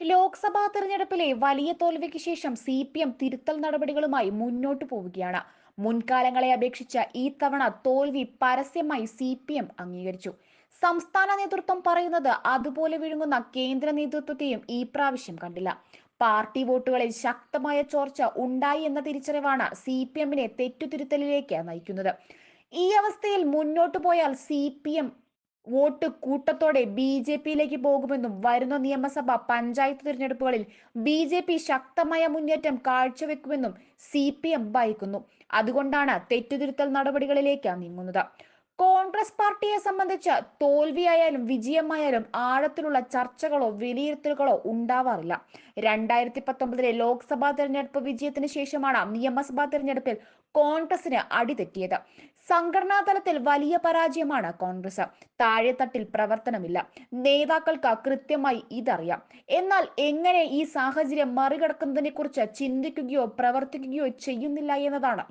ലോക്സഭാ തെരഞ്ഞെടുപ്പിലെ വലിയ തോൽവിക്ക് ശേഷം സി പി എം തിരുത്തൽ നടപടികളുമായി മുന്നോട്ടു പോവുകയാണ്. മുൻകാലങ്ങളെ അപേക്ഷിച്ച് ഈ തവണ തോൽവി പരസ്യമായി സി പി എം അംഗീകരിച്ചു. സംസ്ഥാന നേതൃത്വം പറയുന്നത് അതുപോലെ വിഴുങ്ങുന്ന കേന്ദ്ര നേതൃത്വത്തെയും ഈ പ്രാവശ്യം കണ്ടില്ല. പാർട്ടി വോട്ടുകളിൽ ശക്തമായ ചോർച്ച ഉണ്ടായി എന്ന തിരിച്ചറിവാണ് സി പി എമ്മിനെ തെറ്റുതിരുത്തലിലേക്ക് നയിക്കുന്നത്. ഈ അവസ്ഥയിൽ മുന്നോട്ടു പോയാൽ സി പി എം വോട്ട് കൂട്ടത്തോടെ ബി ജെ പിയിലേക്ക് പോകുമെന്നും വരുന്ന നിയമസഭ പഞ്ചായത്ത് തിരഞ്ഞെടുപ്പുകളിൽ ബി ജെ പി ശക്തമായ മുന്നേറ്റം കാഴ്ചവെക്കുമെന്നും സി പി എം ഭയക്കുന്നു. അതുകൊണ്ടാണ് തെറ്റുതിരുത്തൽ നടപടികളിലേക്ക് നീങ്ങുന്നത്. കോൺഗ്രസ് പാർട്ടിയെ സംബന്ധിച്ച് തോൽവിയായാലും വിജയമായാലും ആഴത്തിലുള്ള ചർച്ചകളോ വിലയിരുത്തലുകളോ ഉണ്ടാവാറില്ല. രണ്ടായിരത്തി പത്തൊമ്പതിലെ ലോക്സഭാ തെരഞ്ഞെടുപ്പ് വിജയത്തിന് ശേഷമാണ് നിയമസഭാ തെരഞ്ഞെടുപ്പിൽ കോൺഗ്രസിന് അടിതെറ്റിയത്. സംഘടനാ തലത്തിൽ വലിയ പരാജയമാണ് കോൺഗ്രസ്. താഴെത്തട്ടിൽ പ്രവർത്തനമില്ല. നേതാക്കൾക്ക് കൃത്യമായി ഇതറിയാം. എന്നാൽ എങ്ങനെ ഈ സാഹചര്യം മറികടക്കുന്നതിനെ കുറിച്ച് ചിന്തിക്കുകയോ പ്രവർത്തിക്കുകയോ ചെയ്യുന്നില്ല എന്നതാണ്